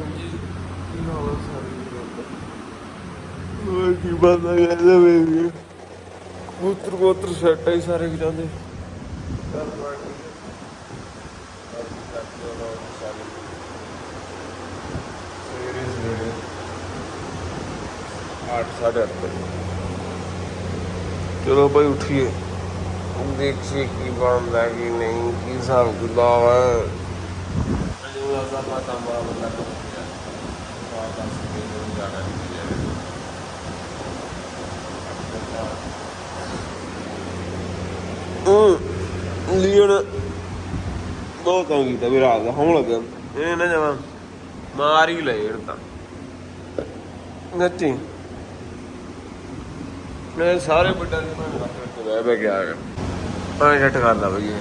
ਹਾਂਜੀ। ਕੀ ਹਾਲ ਹੈ ਸਾਰੇ ਹੋਰ ਕੀ ਬੰਦਾ ਕਹਿੰਦਾ ਵੇ ਮੂਤਰ ਮੂਤਰ ਸੈੱਟ ਹੀ ਸਾਰੇ ਵੀਰਾਂ ਦੇ। ਚੱਲ ਬਾਕੀ ਸਵੇਰੇ ਸਵੇਰੇ 8 ਵਜੇ। ਚਲੋ ਭਾਈ ਉੱਠੀਏ। ਹੁਣ ਦੇਖੀਏ ਕੀ ਬਣਦਾ ਕੀ ਨਹੀਂ ਕੀ ਹਿਸਾਬ ਕਿਤਾਬ ਹੈ ਅਜੋ ਦਾ ਪਤਾ ਮਾਰਾ ਜਾਣਾ ਨਹੀਂ ਜਾਵੇ ਉਹ ਲੀਨ ਬਹੁਤ ਕੰਮ ਕੀਤਾ ਵੀ ਰਾਤ ਦਾ, ਹੋਣ ਲੱਗਿਆ। ਇਹ ਨਾ ਜਮਾ ਮਾਰ ਹੀ ਲਏ ਇਹ ਤਾਂ। ਨੱਚੀ। ਮੈਂ ਸਾਰੇ ਵੱਡਾਂ ਦੀ ਮੈਂ ਰੱਖ ਕੇ ਬਹਿ ਬਹਿ ਗਿਆ। ਮੈਂ ਛੱਟ ਕਰਦਾ ਬਈ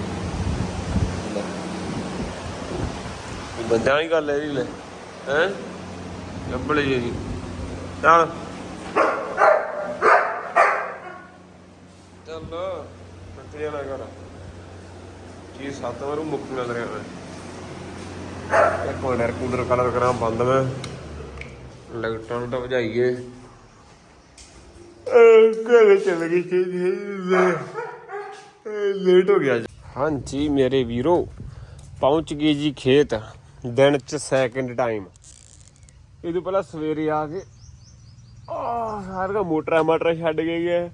ਬੰਦਾ ਨਹੀਂ ਗੱਲ ਇਹਦੀ ਲੈ, ਹੈ? ਲੱਭਲੇ ਚੱਲ। ਚੱਲ ਕਿੱਥੇ ਜਾਣਾ ਘਰ ਜੀ ਸੱਤ ਵਾਰੂ ਮੁੱਕ ਨਜ਼ਰ ਆਵੇ ਇੱਕ ਮਿੰਟ ਕੂਲਰ ਕਲਰ ਕਰਾਂ, ਬੰਦ ਮੈਂ। ਲਾਈਟਾਂ ਨੂੰ ਤਾਂ ਵਜਾਈਏ ਘਰੇ ਚਲ ਗਈ ਸੀ ਲੇਟ ਹੋ ਗਿਆ ਅੱਜ। ਹਾਂਜੀ, ਮੇਰੇ ਵੀਰੋ, ਪਹੁੰਚ ਗਏ ਜੀ ਖੇਤ। ਦਿਨ ਚ ਸੈਕਿੰਡ ਟਾਈਮ ਇਹ ਤੋਂ ਪਹਿਲਾਂ ਸਵੇਰੇ ਆ ਕੇ ਆ ਸਾਰਾ ਮੋਟਰਾਂ ਮਾਟਰਾਂ ਛੱਡ ਕੇ ਗਏ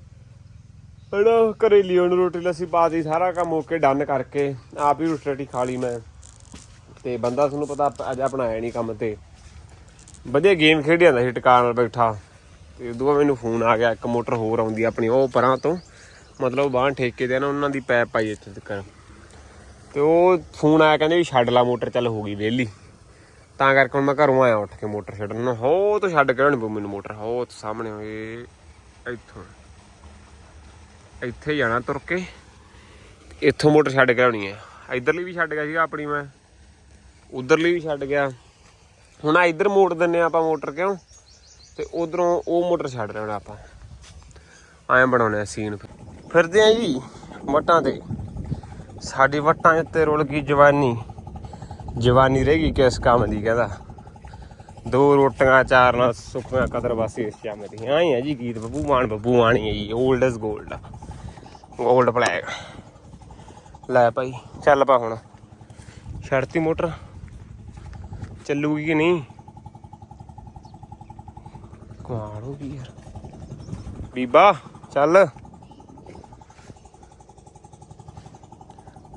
ਹਣਾ ਘਰੇਲੀ ਉਹਨੂੰ ਰੋਟੀ ਲੱਸੀ ਪਾਤੀ ਸਾਰਾ ਕੰਮ ਓਕੇ ਡਨ ਕਰਕੇ, ਆਪ ਹੀ ਰੋਟੀ ਰੋਟੀ ਖਾ ਲਈ ਮੈਂ। ਤੇ ਬੰਦਾ ਤੁਹਾਨੂੰ ਪਤਾ, ਅੱਜ ਆਪਣਾ ਆਇਆ ਨਹੀਂ ਕੰਮ ਤੇ। ਵਧੀਆ ਗੇਮ ਖੇਡਿਆ ਜਾਂਦਾ ਸੀ, ਟਿਕਾਣ ਨਾਲ ਬੈਠਾ। ਤੇ ਉਦੋਂ ਬਾਅਦ ਮੈਨੂੰ ਫੋਨ ਆ ਗਿਆ, ਇੱਕ ਮੋਟਰ ਹੋਰ ਆਉਂਦੀ ਆਪਣੀ, ਉਹ ਪਰਾਂ ਤੋਂ। ਮਤਲਬ ਬਾਹਰ ਠੇਕੇ ਦੇ ਨਾ, ਉਹਨਾਂ ਦੀ ਪੈਪ ਪਾਈ ਇੱਥੇ ਤੱਕ। ਤੇ ਉਹ ਫੋਨ ਆਇਆ, ਕਹਿੰਦੇ ਵੀ ਛੱਡ ਲਾ ਮੋਟਰ, ਚੱਲ ਹੋ ਗਈ ਵਿਹਲੀ। ਤਾਂ ਕਰਕੇ ਹੁਣ ਮੈਂ ਘਰੋਂ ਆਇਆ ਉੱਠ ਕੇ ਮੋਟਰ ਛੱਡਣ ਨੂੰ। ਹੋ, ਤੋਂ ਛੱਡ ਕੇ ਆਉਣੀ ਪਊ ਮੈਨੂੰ ਮੋਟਰ। ਹੋ ਉੱਥੇ ਸਾਹਮਣੇ ਹੋਏ ਇੱਥੋਂ। ਇੱਥੇ ਜਾਣਾ ਤੁਰ ਕੇ। ਇੱਥੋਂ ਮੋਟਰ ਛੱਡ ਕੇ ਆਉਣੀ ਹੈ ਇਧਰਲੀ ਵੀ ਛੱਡ ਗਿਆ ਸੀਗਾ ਆਪਣੀ ਮੈਂ। ਉਧਰਲੀ ਵੀ ਛੱਡ ਗਿਆ। ਹੁਣ ਆ ਇੱਧਰ ਮੋੜ ਦਿੰਨੇ ਆ ਆਪਾਂ ਮੋਟਰ ਕਿਉਂ? ਤੇ ਉਧਰੋਂ ਉਹ ਮੋਟਰ ਛੱਡ ਲੈਣਾ ਆਪਾਂ। ਐਂ ਬਣਾਉਣੇ ਆ ਸੀਨ ਫਿਰਦੇ ਆ ਜੀ ਵਟਾਂ ਤੇ। ਸਾਡੀ ਵਟਾਂ ਉੱਤੇ ਰੁਲ ਗਈ ਜਵਾਨੀ। ਜਵਾਨੀ ਰਹਿ ਗਈ ਕਿਸ ਕੰਮ ਦੀ ਕਹਿੰਦਾ। ਦੋ ਰੋਟੀਆਂ, ਚਾਰ ਨਾਲ ਸੁੱਕੀਆਂ ਕਦਰ ਬਸ ਇਸ ਕੰਮ ਦੀ। ਆਈ ਹੈ ਜੀ ਗੀਤ ਬੱਬੂ ਮਾਨ ਬੱਬੂ ਮਾਨੀ ਹੈ ਜੀ 올ਡ ਇਜ਼ 골ਡ 골ਡ ਫਲੈਗ ਲੈ ਭਾਈ, ਚੱਲ ਪਾ ਹੁਣ। ਛੜਤੀ ਮੋਟਰ। ਚੱਲੂਗੀ ਕਿ ਨਹੀਂ? ਕਮਾਲ ਹੋ ਯਾਰ। ਬੀਬਾ, ਚੱਲ।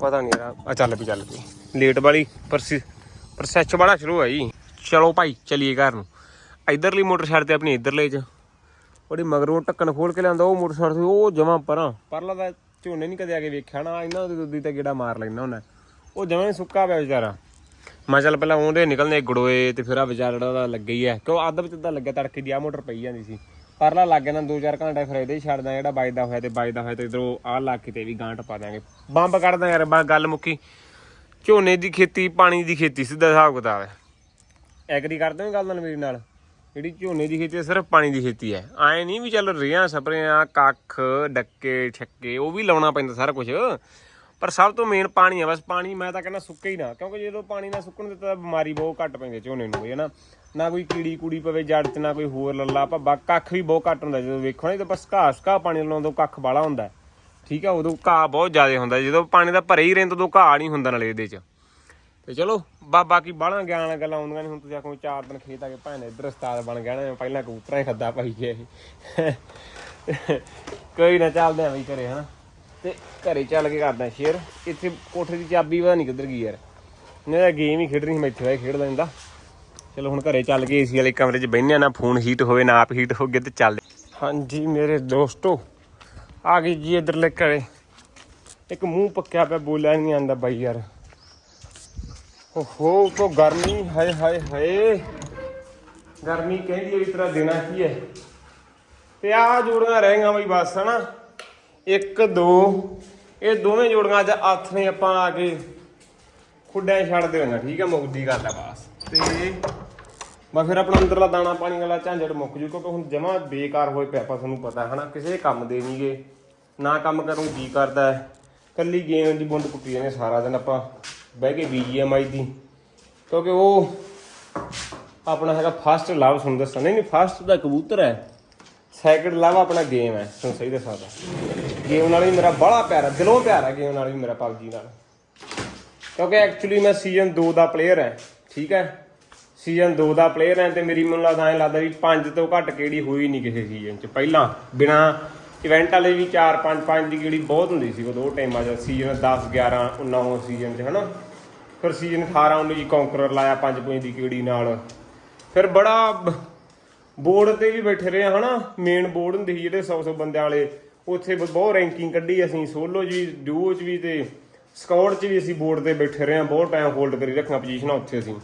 ਪਤਾ ਨਹੀਂ ਆ ਚੱਲ ਵੀ ਚੱਲ ਵੀ ਲੇਟ ਵਾਲੀ ਪਰਸੀ ਪ੍ਰੋਸੈਸ ਬੜਾ ਸ਼ੁਰੂ ਹੋਇਆ ਜੀ। ਚਲੋ ਭਾਈ, ਚਲੀਏ ਘਰ ਨੂੰ। ਇਧਰਲੀ ਮੋਟਰ ਛੱਡਦੇ ਆਪਣੀ ਇਧਰਲੇ ਚ। ਉਹਦੀ ਮਗਰੋਂ ਢੱਕਣ ਖੋਲ ਕੇ ਲਿਆਂਦਾ ਉਹ ਮੋਟਰ ਛੱਡਦੇ ਉਹ ਜਮਾ ਪਰਾਂ। ਪਰਲਾ ਦਾ ਝੋਨੇ ਨਹੀਂ ਕਦੇ ਆ ਕੇ ਵੇਖਿਆ ਨਾ, ਇਹਨਾਂ ਦੀ ਦੁੱਦੀ ਤੇ ਗੇੜਾ ਮਾਰ ਲੈਣਾ ਉਹਨੇ ਉਹ ਜਮਾਂ ਸੁੱਕਾ ਪਿਆ ਵਿਚਾਰਾ। ਮੈਂ ਚੱਲ ਪਹਿਲਾਂ ਉਹਦੇ ਨਿਕਲਨੇ ਗੜੋਏ ਤੇ ਫਿਰ ਆ ਵਿਚਾਰਾ ਦਾ ਲੱਗਾ ਹੀ ਐ ਕਿਉਂ ਅੱਧ ਵਿੱਚ ਤਾਂ ਲੱਗਿਆ ਤੜਕੇ ਦੀ ਆ ਮੋਟਰ ਪਈ ਜਾਂਦੀ ਸੀ। ਪਰਲਾ ਲੱਗ ਗਿਆ ਨਾ 2-4 ਘੰਟੇ, ਫਿਰ ਇਹਦੇ ਹੀ ਛੱਡਦਾ ਜਿਹੜਾ ਵੱਜਦਾ ਹੋਇਆ ਤੇ ਵੱਜਦਾ ਹੋਇਆ ਤੇ ਇਧਰੋਂ ਆਹ ਲਾ ਕੇ ਤੇ ਵੀ ਗਾਂਟ ਪਾ ਦਾਂਗੇ ਬੰਬ ਕੱਢਦਾ ਯਾਰ ਬਸ ਗੱਲ ਮੁੱਕੀ। ਝੋਨੇ ਦੀ ਖੇਤੀ ਪਾਣੀ ਦੀ ਖੇਤੀ ਸਿੱਧਾ ਹਿਸਾਬ ਕਿਤਾਬ ਹੈ। ਐਗਰੀ ਕਰਦੇ ਹੋ ਗੱਲ ਨਾਲ ਮੇਰੀ ਨਾਲ? ਜਿਹੜੀ ਝੋਨੇ ਦੀ ਖੇਤੀ ਹੈ, ਸਿਰਫ ਪਾਣੀ ਦੀ ਖੇਤੀ ਹੈ। ਐ ਨਹੀਂ ਵੀ ਚੱਲ ਰੇਹਾਂ ਸਪਰੇਆਂ ਕੱਖ ਡੱਕੇ ਛੱਕੇ ਉਹ ਵੀ ਲਾਉਣਾ ਪੈਂਦਾ ਸਾਰਾ ਕੁਝ ਪਰ ਸਭ ਤੋਂ ਮੇਨ ਪਾਣੀ ਆ ਬਸ ਪਾਣੀ ਮੈਂ ਤਾਂ ਕਹਿੰਦਾ ਸੁੱਕੇ ਹੀ ਨਾ ਕਿਉਂਕਿ ਜਦੋਂ ਪਾਣੀ ਨਾ ਸੁੱਕਣ ਦਿੱਤਾ ਤਾਂ ਬਿਮਾਰੀ ਬਹੁਤ ਘੱਟ ਪੈਂਦੀ ਝੋਨੇ ਨੂੰ ਹੈ ਨਾ। ਨਾ ਕੋਈ ਕੀੜੀ ਕੂੜੀ ਪਵੇ ਜੜ 'ਚ ਨਾ ਕੋਈ ਹੋਰ ਲੱਲਾ ਭੱਬਾ ਕੱਖ ਵੀ ਬਹੁਤ ਘੱਟ ਹੁੰਦਾ ਜਦੋਂ ਵੇਖੋ ਨਾ ਤਾਂ ਬਸ ਘਾਹ ਘਾਹ ਪਾਣੀ ਲਾਉਂਦਾ ਕੱਖ ਬਾਲਾ ਹੁੰਦਾ। ਠੀਕ ਆ, ਉਦੋਂ ਘਾਹ ਬਹੁਤ ਜ਼ਿਆਦਾ ਹੁੰਦਾ ਜਦੋਂ ਪਾਣੀ ਦਾ ਭਰੇ ਹੀ ਰਹਿੰਦਾ, ਉਦੋਂ ਘਾਹ ਨਹੀਂ ਹੁੰਦਾ ਨਾਲੇ ਇਹਦੇ 'ਚ। ਤੇ ਚਲੋ, ਬਾ, ਬਾਕੀ ਬਾਹਲਾ ਗਿਆਨ ਗੱਲਾਂ ਆਉਂਦੀਆਂ ਨਹੀਂ ਹੁਣ ਤੁਸੀਂ ਆਖੋ ਚਾਰ ਦਿਨ ਖੇਤ ਆ ਕੇ ਭਾਣੇ ਇੱਧਰ ਉਸਤਾਦ ਬਣ ਗਿਆ ਨਾ, ਪਹਿਲਾਂ ਕਬੂਤਰਾਂ ਹੀ ਖੱਦਾ ਪਾਈ ਗਿਆ ਇਹ ਕੋਈ ਨਾ ਚੱਲਦੇ ਆ ਵੀ ਘਰੇ, ਹਨਾ। ਤੇ ਘਰੇ ਚੱਲ ਕੇ ਕਰਦਾ ਸ਼ੇਅਰ। ਇੱਥੇ ਕੋਠੇ ਦੀ ਚਾਬੀ ਪਤਾ ਨਹੀਂ ਕਿੱਧਰ ਗਈ ਯਾਰ। ਨਹੀਂ ਤਾਂ ਗੇਮ ਹੀ ਖੇਡ ਰਹੀ ਸੀ, ਮੈਂ ਇੱਥੇ ਹੋਏ ਖੇਡ ਲੈਂਦਾ ਚਲੋ, ਹੁਣ ਘਰੇ ਚੱਲ ਕੇ ਏਸੀ ਵਾਲੇ ਕਮਰੇ 'ਚ ਬਹਿੰਦੇ ਆ, ਨਾ ਫੋਨ ਹੀਟ ਹੋਵੇ, ਨਾ ਆਪ ਹੀਟ ਹੋ ਗਏ ਤੇ ਚੱਲ ਹਾਂਜੀ, ਮੇਰੇ ਦੋਸਤੋ। ਆ ਗਈ ਜੀ ਇੱਧਰਲੇ ਘਰੇ ਇੱਕ ਮੂੰਹ ਪੱਕਿਆ ਪਿਆ ਬੋਲਿਆ ਨਹੀਂ ਆਂਦਾ ਬਾਈ ਯਾਰ। ਓਹੋ ਕੋ ਗਰਮੀ, ਹਾਏ ਹਾਏ ਹਾਏ। ਗਰਮੀ ਕਹਿੰਦੀ ਹੈ ਵੀ ਤੇਰਾ ਦੇਣਾ ਕੀ ਹੈ? ਤੇ ਆ ਜੋੜੀਆਂ ਰਹਿ ਗਈਆਂ ਬਈ ਬਸ, ਹਨਾ? ਇੱਕ, ਦੋ, ਇਹ ਦੋਵੇਂ ਜੋੜੀਆਂ ਅੱਜ ਹੱਥ ਨੇ ਆਪਾਂ ਆ ਕੇ ਖੁੱਡਿਆਂ 'ਚ ਛੱਡ ਦੇਣਾ। ਠੀਕ ਹੈ, ਮੁੱਕਦੀ ਗੱਲ ਹੈ ਬਸ। ਤੇ ਮੈਂ ਫਿਰ ਆਪਣਾ ਅੰਦਰਲਾ ਦਾਣਾ ਪਾਣੀ ਵਾਲਾ ਝਾਂਜੜ ਮੁੱਕ ਜੂ, ਕਿਉਂਕਿ ਹੁਣ ਜਮਾ ਬੇਕਾਰ ਹੋਏ ਪਿਆ ਆਪਾਂ ਤੁਹਾਨੂੰ ਪਤਾ ਹੈ, ਹਨਾ? ਕਿਸੇ ਕੰਮ ਦੇ ਨਹੀਂਗੇ ਨਾ ਕੰਮ ਕਰਨ ਨੂੰ ਜੀ ਕਰਦਾ ਹੈ। ਕੱਲੀ ਗੇਮ ਦੀ ਬੁੰਦ ਕੁੱਟੀ ਜਾਂਦੇ ਸਾਰਾ ਦਿਨ ਆਪਾਂ, ਬਹਿ ਕੇ BGMI ਦੀ। ਕਿਉਂਕਿ ਉਹ ਆਪਣਾ ਹੈਗਾ ਫਸਟ ਲਵ ਸੁਣ ਦੱਸਾਂ। ਨਹੀਂ ਨਹੀਂ ਫਸਟ ਦਾ ਕਬੂਤਰ ਹੈ। ਸੈਕਿੰਡ ਲਵ ਆਪਣਾ ਗੇਮ ਹੈ, ਤੁਹਾਨੂੰ ਸਹੀ ਦੱਸਾਂ ਤਾਂ। ਗੇਮ ਨਾਲ ਵੀ ਮੇਰਾ ਬੜਾ ਪਿਆਰਾ ਦਿਲੋਂ ਪਿਆਰਾ ਗੇਮ ਨਾਲ ਵੀ ਮੇਰਾ ਪਬਜੀ ਨਾਲ। ਕਿਉਂਕਿ ਐਕਚੁਅਲੀ ਮੈਂ ਸੀਜ਼ਨ 2 ਦਾ ਪਲੇਅਰ ਹਾਂ, ਠੀਕ ਹੈ? ਸੀਜ਼ਨ 2 ਦਾ ਪਲੇਅਰ ਹਾਂ ਤੇ ਮੇਰੀ ਮੈਨੂੰ ਲੱਗਦਾ ਐ ਲੱਗਦਾ ਵੀ 5 ਤੋਂ ਘੱਟ ਕਿਹੜੀ ਹੋਈ ਨਹੀਂ ਕਿਸੇ ਸੀਜ਼ਨ 'ਚ। ਪਹਿਲਾਂ ਬਿਨਾ ਇਵੈਂਟ ਵਾਲੇ ਵੀ 4 5 5 ਦੀ ਕਿਹੜੀ ਬਹੁਤ ਹੁੰਦੀ ਸੀ, ਉਦੋਂ ਉਹ ਟਾਈਮਾਂ 'ਚ ਸੀਜ਼ਨ 10 11 19 ਸੀਜ਼ਨ 'ਚ, ਹਨਾ? ਫਿਰ ਸੀਜ਼ਨ 18 19 ਜੀ ਕੌਂਕਰਰ ਲਾਇਆ 5 5 ਦੀ ਕਿਹੜੀ ਨਾਲ। ਫਿਰ ਬੜਾ ਬੋਰਡ ਤੇ ਵੀ ਬੈਠੇ ਰਹੇ ਹਨਾ? ਮੇਨ ਬੋਰਡ ਹੁੰਦੀ ਸੀ ਜਿਹੜੇ 100 100 ਬੰਦਿਆਂ ਵਾਲੇ, ਉੱਥੇ ਬ- ਬਹੁਤ ਰੈਂਕਿੰਗ ਕੱਢੀ ਅਸੀਂ, ਸੋਲੋ 'ਚ ਵੀ ਡੂਓ 'ਚ ਵੀ ਤੇ ਸਕਾਉਟ 'ਚ ਵੀ ਅਸੀਂ ਬੋਰਡ ਤੇ ਬੈਠੇ ਰਹੇ ਹਾਂ ਬਹੁਤ ਟਾਈਮ ਹੋਲਡ ਕਰੀ ਰੱਖਣਾ ਪੋਜੀਸ਼ਨਾਂ ਉੱਥੇ ਅਸੀਂ।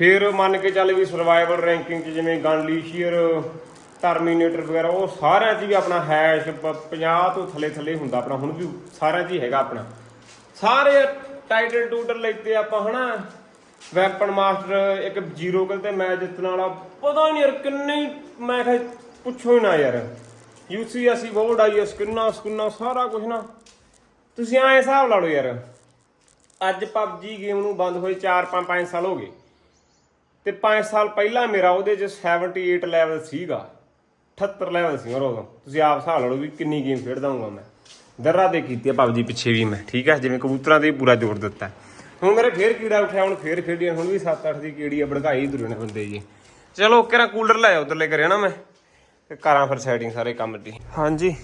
ਫਿਰ ਮੰਨ ਕੇ ਚੱਲ ਵੀ ਸਰਵਾਈਵਲ ਰੈਂਕਿੰਗ 'ਚ ਜਿਵੇਂ ਗਨਲੀਸ਼ੀਅਰ ਟਰਮੀਨੇਟਰ ਵਗੈਰਾ, ਉਹ ਸਾਰਿਆਂ 'ਚ ਵੀ ਆਪਣਾ ਹੈਸ਼ 50 ਤੋਂ ਥੱਲੇ ਥੱਲੇ ਹੁੰਦਾ ਆਪਣਾ, ਹੁਣ ਵੀ ਸਾਰਿਆਂ 'ਚ ਹੀ ਹੈਗਾ ਆਪਣਾ। ਸਾਰੇ ਟਾਈਟਲ ਟੂਟਲ ਲੈਤੇ ਆਪਾਂ, ਹਨਾ? ਵੈਪਨ ਮਾਸਟਰ ਇੱਕ ਜ਼ੀਰੋ ਕਿਲ ਤੇ ਮੈਚ ਜਿੱਤਣ ਵਾਲਾ, ਪਤਾ ਹੀ ਨਹੀਂ ਯਾਰ ਕਿੰਨੇ ਹੀ, ਮੈਂ ਕਿਹਾ ਪੁੱਛੋ ਹੀ ਨਾ ਯਾਰ। ਯੂਸੀ ਅਸੀਂ ਵੋਲਡ ਆਈ ਸਕਿੰਨਾ ਸਕਿੰਨਾ ਸਾਰਾ ਕੁਝ ਨਾ। ਤੁਸੀਂ ਐਂ ਹਿਸਾਬ ਲਾ ਲਓ ਯਾਰ, ਅੱਜ ਪਬਜੀ ਗੇਮ ਨੂੰ ਬੰਦ ਹੋਏ 4 5 5 ਸਾਲ ਹੋ ਗਏ। ਤੇ 5 ਸਾਲ ਪਹਿਲਾਂ ਮੇਰਾ ਉਹਦੇ 'ਚ 78 ਲੈਵਲ ਸੀਗਾ 78 ਲੈਵਲ ਸੀ ਮੇਰਾ ਉਦੋਂ ਤੁਸੀਂ ਆਪ ਹਿਸਾਬ ਲਾ ਲਓ ਵੀ ਕਿੰਨੀ ਗੇਮ ਖੇਡਦਾ ਹੂੰਗਾ ਮੈਂ। ਦਰਰਾ ਦੇ ਕੀਤੀ ਆ ਪਬਜੀ ਪਿੱਛੇ ਵੀ ਮੈਂ, ਠੀਕ ਹੈ ਜਿਵੇਂ ਕਬੂਤਰਾਂ ਤੇ ਪੂਰਾ ਜ਼ੋਰ ਦਿੱਤਾ। ਹੁਣ ਮੇਰੇ ਫੇਰ ਕੀੜਾ ਉੱਠਿਆ, ਹੁਣ ਫੇਰ ਖੇਡੀਆਂ, ਹੁਣ ਵੀ 7-8 ਦੀ ਕੀੜੀ ਆ, ਭੜਕਾਈ ਦੁਰੇ ਨੇ ਬੰਦੇ ਜੀ। ਚਲੋ ਕਿਹੜਾ ਕੂਲਰ ਲੈ ਉਧਰਲੇ ਕਰਿਆ ਨਾ ਮੈਂ। ਤੇ ਕਰਾਂ ਫਿਰ ਸੈਟਿੰਗ ਸਾਰੇ ਕੰਮ ਦੀ। ਹਾਂਜੀ।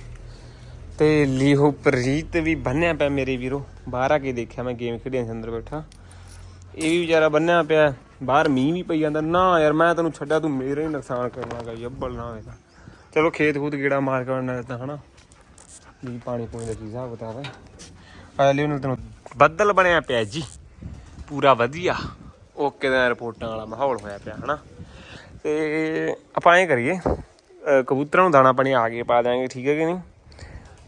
ਤੇ ਲੀਹੋ ਪ੍ਰੀਤ ਵੀ ਬੰਨਿਆ ਪਿਆ ਮੇਰੇ ਵੀਰੋ। ਬਾਹਰ ਆ ਕੇ ਦੇਖਿਆ ਮੈਂ ਗੇਮ ਖੇਡਿਆ ਸੀ ਅੰਦਰ ਬੈਠਾ। ਇਹ ਵੀ ਵਿਚਾਰਾ ਬੰਨਿਆ ਪਿਆ ਬਾਹਰ ਮੀਂਹ ਵੀ ਪਈ ਜਾਂਦਾ। ਨਾ ਯਾਰ, ਮੈਂ ਤੈਨੂੰ ਛੱਡਿਆ, ਤੂੰ ਮੇਰੇ ਹੀ ਨੁਕਸਾਨ ਕਰਨਾਗਾ ਜੱਬਲ ਨਾ ਹੋਏਗਾ। ਚਲੋ, ਖੇਤ ਖੂਤ ਗੇੜਾ ਮਾਰ ਕੇ ਆਉਣਾ ਤਾਂ, ਹਨਾ? ਵੀ ਪਾਣੀ ਪੂਣੀ ਦਾ ਕੀ ਹਿਸਾਬ ਕਿਤਾਬ ਹੈ? ਆ ਲਈ ਉਹਨੂੰ ਤੈਨੂੰ ਬੱਦਲ ਬਣਿਆ ਪਿਆ ਜੀ। ਪੂਰਾ ਵਧੀਆ। ਓਕੇ ਦਾ ਰਿਪੋਰਟਾਂ ਵਾਲਾ ਮਾਹੌਲ ਹੋਇਆ ਪਿਆ, ਹਨਾ? ਤੇ ਆਪਾਂ ਐਂ ਕਰੀਏ ਕਬੂਤਰਾਂ ਨੂੰ ਦਾਣਾ ਪਾਣੀ ਆ ਕੇ ਪਾ ਦਿਆਂਗੇ, ਠੀਕ ਹੈ ਕਿ ਨਹੀਂ?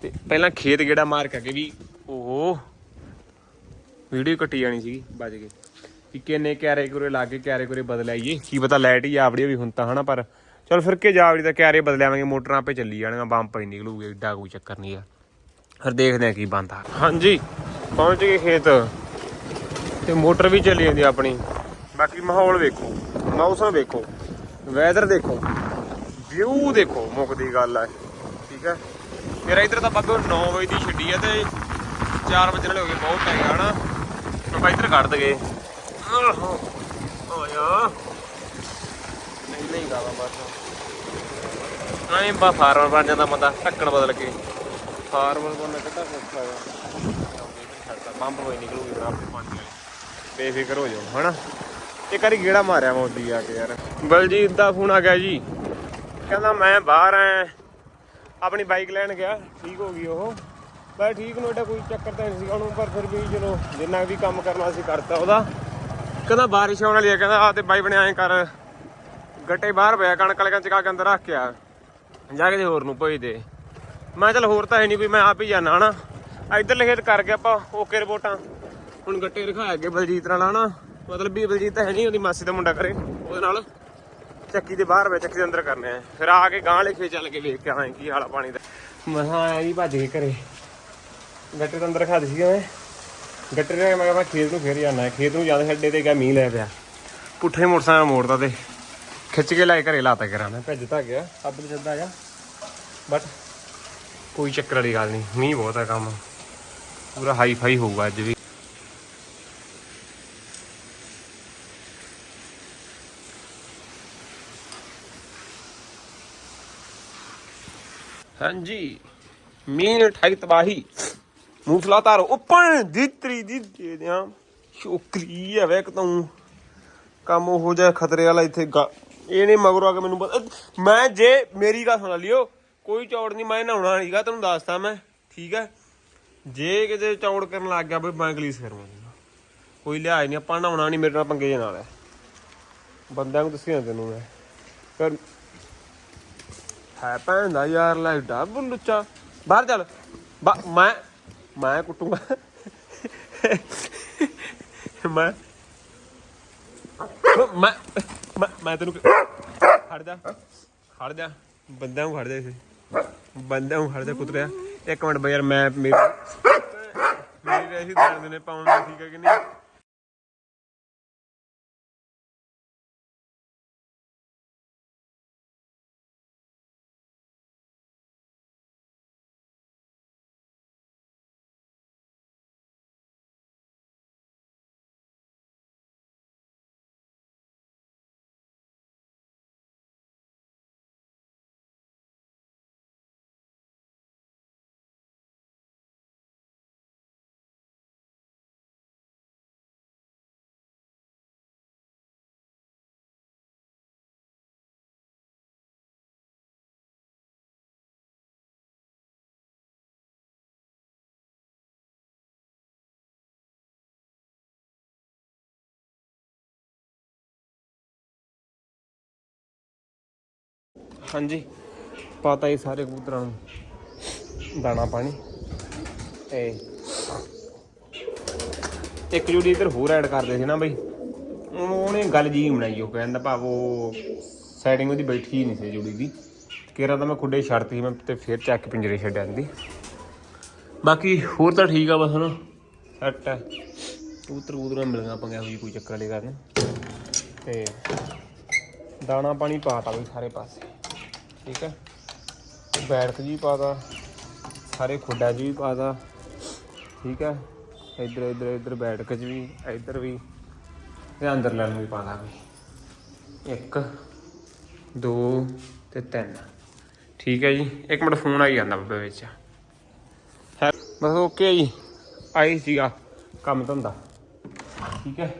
ਤੇ ਪਹਿਲਾਂ ਖੇਤ ਗੇੜਾ ਮਾਰ ਕੇ ਵੀ, ਓਹੋ, ਵੀਡੀਓ ਕੱਟੀ ਜਾਣੀ ਸੀਗੀ ਬਚ ਗਏ ਕਿ ਕਿੰਨੇ ਕਿਆਰੇ ਕੁਰੇ ਲਾ ਕੇ ਕਿਆਰੇ ਕੁਰੇ ਬਦਲਾਈਏ। ਕੀ ਪਤਾ ਲਾਈਟ ਹੀ ਆਵੜੀ ਵੀ ਹੁਣ ਤਾਂ, ਹਨਾ, ਪਰ ਚਲ ਫਿਰ ਕੇ ਜਾਵੜੀ ਤਾਂ ਕਿਆਰੇ ਬਦਲਾਵਾਂਗੇ, ਮੋਟਰਾਂ ਆਪੇ ਚੱਲੀ ਜਾਣਗੀਆਂ, ਬੰਪ ਹੀ ਨਿਕਲੂਗੇ, ਏਡਾ ਕੋਈ ਚੱਕਰ ਨਹੀਂ ਆ। ਫਿਰ ਦੇਖਦੇ ਆ ਕੀ ਬੰਦਾ ਹਾਂਜੀ, ਪਹੁੰਚ ਗਏ ਖੇਤ। ਤੇ ਮੋਟਰ ਵੀ ਚੱਲੀ ਜਾਂਦੀ ਆਪਣੀ। ਬਾਕੀ ਮਾਹੌਲ ਵੇਖੋ, ਮੌਸਮ ਵੇਖੋ ਵੈਦਰ ਦੇਖੋ ਵਿਊ ਦੇਖੋ ਮੁੱਕਦੀ ਗੱਲ ਆ। ਠੀਕ ਹੈ ਮੇਰਾ ਇਧਰ ਤਾਂ ਬੱਗੋ 9 ਵਜੇ ਦੀ ਛੱਡੀ ਆ ਤੇ 4 ਵਜੇ ਵਾਲੇ ਹੋ ਗਏ, ਬਹੁਤ ਪੈ ਗਿਆ ਨਾ ਆਪਾਂ ਇਧਰ ਕੱਢ ਦਗੇ ਗਾਵਾ ਬਸ। ਨਹੀਂ ਬਾ ਫਾਰਮਰ ਬਣ ਜਾਂਦਾ ਬੰਦਾ ਢੱਕਣ ਬਦਲ ਕੇ। ਫਾਰਮਰ ਬਣਨਾ ਕਿੱਦਾਂ ਸੌਖਾ ਆ ਪੰਪ ਹੋਈ ਨਿਕਲੂਗੀ ਆਪੇ ਪਾਣੀ ਵਾਲੀ। ਬੇਫਿਕਰ ਹੋ ਜਾਓ ਹਨਾ? ਇੱਕ ਵਾਰੀ ਗੇੜਾ ਮਾਰਿਆ ਮੋਦੀ ਆ ਕੇ ਯਾਰ। ਬਲਜੀਤ ਦਾ ਫੋਨ ਆ ਗਿਆ ਜੀ। ਕਹਿੰਦਾ ਮੈਂ ਬਾਹਰ ਆ ਆਪਣੀ ਬਾਈਕ ਲੈਣ ਗਿਆ। ਠੀਕ ਹੋ ਗਈ ਉਹ। ਮੈਂ ਠੀਕ ਨੂੰ ਏਡਾ ਕੋਈ ਚੱਕਰ ਤਾਂ ਨਹੀਂ ਸੀਗਾ ਉਹਨੂੰ ਪਰ ਫਿਰ ਵੀ ਚਲੋ ਜਿੰਨਾ ਵੀ ਕੰਮ ਕਰਨਾ ਸੀ ਕਰਤਾ ਉਹਦਾ। ਕਹਿੰਦਾ ਬਾਰਿਸ਼ ਆਉਣ ਵਾਲੀ ਆ, ਕਹਿੰਦਾ ਆ ਤੇ ਬਾਈ ਬਣੇ ਐਂ ਕਰ। ਗੱਟੇ ਬਾਹਰ ਪਿਆ, ਕਣਕ ਵਾਲੇ ਚਕਾ ਕੇ ਅੰਦਰ ਰੱਖ ਕੇ ਆ। ਜਾ ਕੇ ਹੋਰ ਨੂੰ ਭੇਜ ਦੇ। ਮੈਂ ਚਲ ਹੋਰ ਤਾਂ ਹੈ ਨਹੀਂ ਕੋਈ, ਮੈਂ ਆਪ ਹੀ ਜਾਣਾ ਹਨਾ? ਇੱਧਰ ਲਿਖੇ ਕਰ ਗਿਆ ਆਪਾਂ ਓਕੇ ਰਿਪੋਰਟਾਂ ਹੁਣ ਗੱਟੇ ਰਖਾਇਆ ਅੱਗੇ ਬਲਜੀਤ ਨਾਲ, ਹਨਾ? ਮਤਲਬ ਵੀ ਬਲਜੀਤ ਤਾਂ ਹੈ ਨਹੀਂ, ਉਹਦੀ ਮਾਸੀ ਦਾ ਮੁੰਡਾ ਕਰੇ ਉਹਦੇ ਨਾਲ ਚੱਕੀ ਦੇ ਬਾਹਰ ਵੇ ਚੱਕੀ ਦੇ ਅੰਦਰ ਕਰਨੇ ਆ। ਫਿਰ ਆ ਕੇ ਗਾਂ ਲਿਖੇ ਚੱਲ ਕੇ ਵੇਖ ਕੇ ਆਏ ਕੀ ਹਾਲ ਪਾਣੀ ਦਾ। ਮਸਾਂ ਆਇਆ ਜੀ ਭੱਜ ਕੇ ਘਰੇ। ਗੱਟੇ ਦੇ ਅੰਦਰ ਖਾ ਸੀ ਮੈਂ ਗੱਟੇ ਨੇ ਮੈਂ ਕਿਹਾ ਮੈਂ ਖੇਤ ਨੂੰ ਫੇਰ ਜਾਣਾ ਖੇਤ ਨੂੰ ਜਾਂਦੇ ਛੱਡੇ ਤੇ ਗਿਆ ਮੀਂਹ ਲੈ ਪਿਆ। ਪੁੱਠੇ ਮੋਟਰਸਾਈਕਲ ਮੋੜਦਾ ਤੇ ਖਿੱਚ ਕੇ ਲੈ ਘਰੇ ਲਾਤਾ ਕਰਾਂ ਮੈਂ ਭੱਜਦਾ ਗਿਆ ਅੱਬ ਤੇ ਜੱਦਾ ਆ ਬਟ ਕੋਈ ਚੱਕਰ ਵਾਲੀ ਗੱਲ ਨਹੀਂ, ਮੀਂਹ ਬਹੁਤ ਹੈ ਕੰਮ। ਪੂਰਾ ਹਾਈ ਫਾਈ ਹੋਊਗਾ ਅੱਜ ਵੀ। ਹਾਂਜੀ, ਮੀਂਹ ਠਾਈ ਤਬਾਹੀ। ਮੂਸਲਾ ਤਾਰੋ ਉੱਪਰ ਦਿੱਤਰੀ ਦਿੱਤੇ ਦਿਆਂ। ਸ਼ੋਕਰੀ ਹੈ ਵੇਖ ਤੂੰ ਕੰਮ ਉਹ ਜਿਹਾ ਖਤਰੇ ਵਾਲਾ ਇੱਥੇ ਗਾ- ਇਹ ਮਗਰੋਂ ਆ ਕੇ ਮੈਨੂੰ ਪਤਾ ਮੈਂ ਜੇ ਮੇਰੀ ਗੱਲ ਸੁਣ ਲਿਓ, ਕੋਈ ਚੌੜ ਨਹੀਂ, ਮੈਂ ਨਹਾਉਣਾ ਨਹੀਂਗਾ ਤੈਨੂੰ ਦੱਸਦਾ ਮੈਂ। ਠੀਕ ਹੈ ਜੇ ਕਿਤੇ ਚੌੜ ਕਰਨ ਲੱਗ ਗਿਆ ਬਈ, ਮੈਂ ਗਲੀਸ ਕਰਵਾਂਗਾ ਕੋਈ ਲਿਹਾਜ਼ ਨਹੀਂ, ਆਪਾਂ ਨਹਾਉਣਾ ਨਹੀਂ ਮੇਰੇ ਨਾਲ ਪੰਗੇ ਨਾਲ ਹੈ ਬੰਦਿਆਂ ਨੂੰ ਦੱਸਿਆ ਤੈਨੂੰ ਮੈਂ। ਪਰ ਹੈ ਭੈਣ ਦਾ ਯਾਰ ਲਾਈਡਾ ਬੁੱਲੂਚਾ ਬਾਹਰ ਚੱਲ। ਮੈਂ ਮੈਂ ਕੁੱਟੂਗਾ। ਮੈਂ ਮੈਂ ਮੈਂ ਮੈਂ ਤੈਨੂੰ ਖੜ ਜਾ। ਖੜ ਜਾ। ਬੰਦਿਆਂ ਨੂੰ ਖੜ ਜਾ ਇਸੇ ਬੰਦਿਆਂ ਨੂੰ ਖੜ ਜਾ ਕੁੱਤਰਿਆ। ਇੱਕ ਮਿੰਟ ਬਈ ਯਾਰ ਮੈਂ ਮੇਰੀ ਮੇਰੀ ਰੈਸੀ ਦਰਦ ਨੇ ਪਾਉਣ ਠੀਕ ਹੈ ਕਿ ਨਹੀਂ? ਹਾਂਜੀ। ਪਤਾ ਹੀ ਸਾਰੇ ਕਬੂਤਰਾਂ ਨੂੰ। ਦਾਣਾ ਪਾਣੀ। ਤੇ ਇੱਕ ਜੋੜੀ ਇੱਧਰ ਹੋਰ ਐਡ ਕਰਦੇ ਸੀ ਨਾ ਬਈ। ਉਹਨੇ ਗੱਲ ਜੀ ਬਣਾਈ ਉਹ ਕਹਿੰਦਾ ਭਾਵ ਉਹ ਸੈਟਿੰਗ ਉਹਦੀ ਬੈਠੀ ਨਹੀਂ ਸੀ ਜੁੜੀ ਦੀ। ਕੇਰਾ ਤਾਂ ਮੈਂ ਖੁੱਡੇ ਛੱਡਤੀ ਮੈਂ ਤੇ ਫਿਰ ਚੱਕ ਪਿੰਜਰੇ ਛੱਡ ਆਂਦੀ ਬਾਕੀ ਹੋਰ ਤਾਂ ਠੀਕ ਆ ਬਸ ਹੁਣ। ਸੈੱਟ ਹੈ ਕਬੂਤਰ ਕਬੂਤਰਾਂ ਮਿਲਣਾ ਪੰਗਿਆ ਹੋਈ ਕੋਈ ਚੱਕਰ ਵਾਲੀ ਕਰਨ। ਨਹੀਂ ਤੇ ਦਾਣਾ ਪਾਣੀ ਪਾਤਾ ਬਈ ਸਾਰੇ ਪਾਸੇ। ਠੀਕ ਹੈ? ਬੈਠਕ ਜੀ ਪਾਤਾ ਸਾਰੇ ਖੁੱਡਾ 'ਚ ਵੀ ਪਾਤਾ ਠੀਕ ਹੈ? ਇੱਧਰ ਇੱਧਰ ਇੱਧਰ ਬੈਠਕ 'ਚ ਵੀ, ਇੱਧਰ ਵੀ ਤੇ ਅੰਦਰ ਲੈਣ ਵੀ ਪਾਤਾ ਬਈ ਇੱਕ, ਦੋ ਤੇ ਤਿੰਨ। ਠੀਕ ਹੈ ਜੀ? ਇੱਕ ਮਿੰਟ ਫੋਨ ਆਈ ਜਾਂਦਾ ਬੱਬੇ ਵਿੱਚ। ਹੈ ਬਸ ਓਕੇ ਜੀ। ਆਈ ਸੀਗਾ ਕੰਮ ਧੰਦਾ। ਠੀਕ ਹੈ?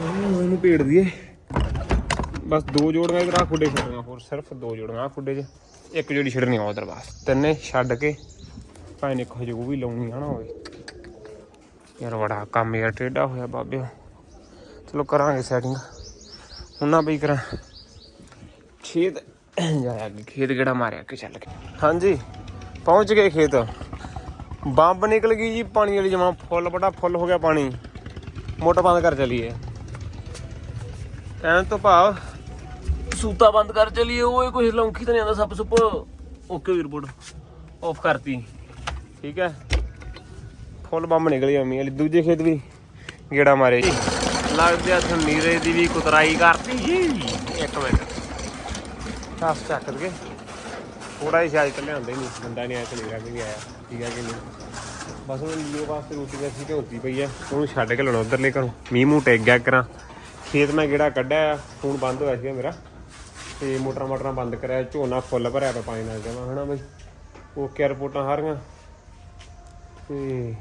ਇਹਨੂੰ ਇਹਨੂੰ ਦਈਏ। ਬਸ ਦੋ ਜੋੜੀਆਂ ਇਧਰ ਆ ਖੁੱਡੇ ਛੱਡਣੀਆਂ ਹੋਰ ਸਿਰਫ ਦੋ ਜੋੜੀਆਂ ਆ ਖੁੱਡੇ 'ਚ। ਇੱਕ ਜੋੜੀ ਛੱਡਣੀ ਆ ਉਧਰ ਬਸ। ਤਿੰਨੇ ਛੱਡ ਕੇ ਭਾਵੇਂ ਨੇ ਖੋਜ ਵੀ ਲਾਉਣੀ ਆ ਨਾ ਹੋਵੇ। ਯਾਰ ਬੜਾ ਕੰਮ ਯਾਰ, ਟੇਢਾ ਹੋਇਆ ਬਾਬਿਓ ਚਲੋ ਕਰਾਂਗੇ ਸੈਟਿੰਗ ਹੁਣ ਨਾ ਬਈ ਕਰਾਂ। ਖੇਤ ਜਾਇਆ ਅੱਗੇ, ਖੇਤ ਕਿਹੜਾ ਮਾਰਿਆ ਕਿ ਚੱਲ ਕੇ। ਹਾਂਜੀ, ਪਹੁੰਚ ਗਏ ਖੇਤ। ਬੰਬ ਨਿਕਲ ਗਈ ਜੀ ਪਾਣੀ ਵਾਲੀ ਜਮਾ। ਫੁੱਲ ਬੜਾ ਫੁੱਲ ਹੋ ਗਿਆ ਪਾਣੀ। ਮੋਟਰ ਬੰਦ ਕਰ ਚਲੀਏ। ਕਹਿਣ ਤੋਂ ਭਾਵ ਸੂਤਾ ਬੰਦ ਕਰ ਚਲੀਏ, ਓਏ ਕੁਝ ਲੌਂਕੀ ਤਾਂ ਨਹੀਂ ਆਉਂਦਾ, ਸੱਪ ਸੁੱਪ। ਓਕੇ ਵੀ ਰਿਪੋਰਟ ਆਫ ਕਰਤੀ। ਠੀਕ ਹੈ? ਫੁੱਲ ਬੰਬ ਨਿਕਲੀ ਅੰਮੀ ਵਾਲੀ, ਦੂਜੇ ਖੇਤ ਵੀ ਗੇੜਾ ਮਾਰੇ ਜੀ। ਲੱਗਦੇ ਆ ਨੀਰੇ ਦੀ ਵੀ ਕੁਤਰਾਈ ਕਰਤੀ ਜੀ। ਇੱਕ ਮਿੰਟ। ਸਾਫ਼ ਚੱਕ ਦਗੇ। ਥੋੜਾ ਜਿਹਾ ਸ਼ਾਇਦ ਤੇ ਲਿਆਉਂਦੇ ਨਹੀਂ, ਬੰਦਾ ਨਹੀਂ ਆਇਆ ਤੇ ਨੀਰਾ ਵੀ ਨਹੀਂ ਆਇਆ, ਠੀਕ ਹੈ ਕਿ ਨਹੀਂ? ਬਸ ਉਹ ਲੀਓ ਵਾਸਤੇ ਰੋਟੀ ਵੈਸੀ ਢੋਤੀ ਪਈ ਹੈ, ਉਹਨੂੰ ਛੱਡ ਕੇ ਲਾਉਣਾ ਉਧਰਲੇ ਘਰੋਂ। ਮੀਂਹ ਮੂੰਹ ਟੇਕ ਗਿਆ ਕਰਾਂ ਖੇਤ ਮੈਂ ਗੇੜਾ ਕੱਢਿਆ ਫੋਨ ਬੰਦ ਹੋਇਆ ਸੀਗਾ ਮੇਰਾ। ਤੇ ਮੋਟਰਾਂ ਮੋਟਰਾਂ ਬੰਦ ਕਰਿਆ, ਝੋਨਾ ਫੁੱਲ ਭਰਿਆ ਪਿਆ ਪਾਣੀ ਨਾਲ ਜਮਾ, ਹਨਾ ਬਈ? ਓਕੇ ਰਿਪੋਰਟਾਂ ਸਾਰੀਆਂ ਤੇ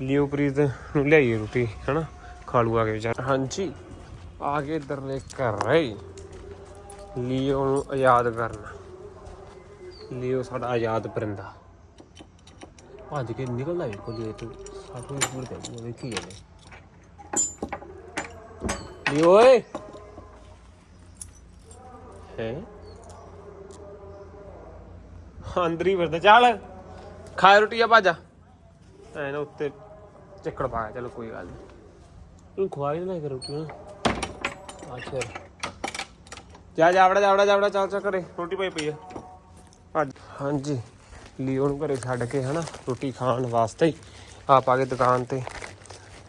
ਲਿਓਪ੍ਰੀਤ ਨੂੰ ਲਿਆਈਏ ਰੋਟੀ, ਹਨਾ? ਖਾਲੂ ਆ ਕੇ ਵਿਚਾਰ। ਹਾਂਜੀ, ਆ ਕੇ ਇਧਰਲੇ ਕਰ ਰਹੇ ਲਿਓ ਨੂੰ ਆਜ਼ਾਦ ਕਰਨਾ। ਲਿਓ ਸਾਡਾ ਆਜ਼ਾਦ ਪਰਿੰਦਾ। ਭੱਜ ਕੇ ਨਿਕਲਦਾ ਵੇਖੋ ਲਿਓ ਤੂੰ ਸਾਥੋਂ ਉੱਪਰ ਤੇ ਵੇਖੀ ਜਾਂਦੇ। ਲਿਓ ਓਏ! ਹੈ। ਅੰਦਰ ਹੀ ਵਰਦਾ ਚੱਲ। ਖਾ ਰੋਟੀ ਆ ਭਾਜਾ। ਐ ਨਾ ਉੱਤੇ ਚੱਕੜ ਪਾ ਚਲੋ ਕੋਈ ਗੱਲ ਨਹੀਂ ਤੂੰ ਖਵਾਈ ਨਾ ਕਰ ਰੋਟੀ ਨਾ। ਅੱਛਾ। ਜਾ ਜਾਵੜਾ ਜਾਵੜਾ ਜਾਵੜਾ ਚੱਲ ਚੱਲ ਕਰੇ ਰੋਟੀ ਪਈ ਪਈ ਆ। ਅੱਜ ਹਾਂਜੀ। ਲੀਓ ਨੂੰ ਘਰੇ ਛੱਡ ਕੇ ਹਨਾ ਰੋਟੀ ਖਾਣ ਵਾਸਤੇ ਹੀ ਆਪ ਆ ਕੇ ਦੁਕਾਨ ਤੇ।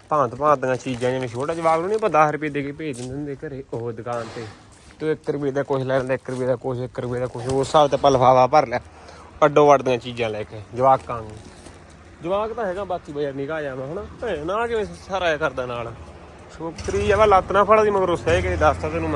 ਭਾਂਤ ਭਾਂਤ ਦੀਆਂ ਚੀਜ਼ਾਂ ਜਿਵੇਂ ਛੋਟਾ ਜਵਾਬ ਨੂੰ ਨਹੀਂ ਆਪਾਂ 10 ਰੁਪਏ ਦੇ ਕੇ ਭੇਜ ਦਿੰਦੇ ਹੁੰਦੇ ਘਰੇ ਉਹ ਦੁਕਾਨ ਤੇ। ਤੂੰ 1 ਰੁਪਏ ਦਾ ਕੁਝ ਲੈ ਲੈਂਦਾ 1 ਰੁਪਏ ਦਾ ਕੁਝ 1 ਰੁਪਏ ਦਾ ਕੁਝ ਉਸ ਹਿਸਾਬ ਤੇ ਆਪਾਂ ਲਿਫਾਫਾ ਭਰ ਲਿਆ। ਅੱਡੋ ਵੱਡ ਦੀਆਂ ਚੀਜ਼ਾਂ ਲੈ ਕੇ, ਜਵਾਕਾਂ ਨੂੰ। ਜਵਾਕ ਤਾਂ ਹੈਗਾ, ਬਾਕੀ ਬਈ ਨਿਗਾਹ ਜਾਵਾਂ ਹਨਾ? ਭੈਣ, ਨਾਲ ਕਿਵੇਂ ਸਾਰਾ ਕਰਦਾ ਨਾਲ? ਛੋਕਰੀ ਆ ਵਾ, ਲੱਤ ਨਾ ਫੜਦੀ, ਮਗਰ ਮਗਰੋਂ ਸਹਿ ਕੇ ਦੱਸਤਾ ਤੈਨੂੰ